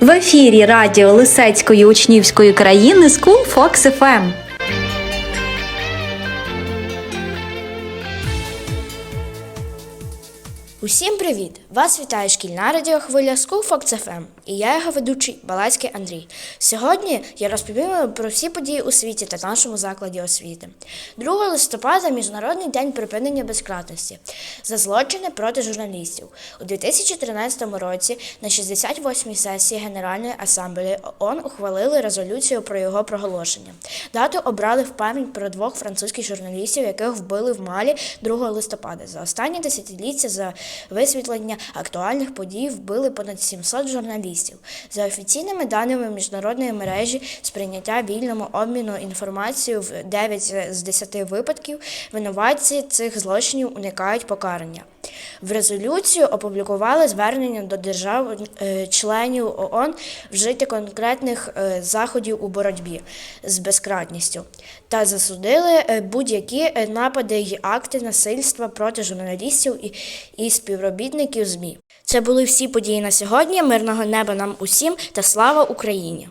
В ефірі радіо Лисецької учнівської країни School Fox FM. Усім привіт! Вас вітає шкільна радіохвиля School Fox FM і я його ведучий Балацький Андрій. Сьогодні я розповім про всі події у світі та нашому закладі освіти. 2 листопада Міжнародний день припинення безкратності за злочини проти журналістів. У 2013 році на 68-й сесії Генеральної асамблеї ООН ухвалили резолюцію про його проголошення. Дату обрали в пам'ять про двох французьких журналістів, яких вбили в Малі 2 листопада. За останні десятиліття за висвітлення актуальних подій вбили понад 700 журналістів. За офіційними даними міжнародної мережі сприйняття вільному обміну інформацією в 9 з 10 випадків винуватці цих злочинів уникають покарання. В резолюцію опублікували звернення до держав-членів ООН вжити конкретних е, заходів у боротьбі з безкратністю та засудили е, будь-які е, напади й акти насильства проти журналістів і, і співробітників ЗМІ. Це були всі події на сьогодні. Мирного неба нам усім та слава Україні!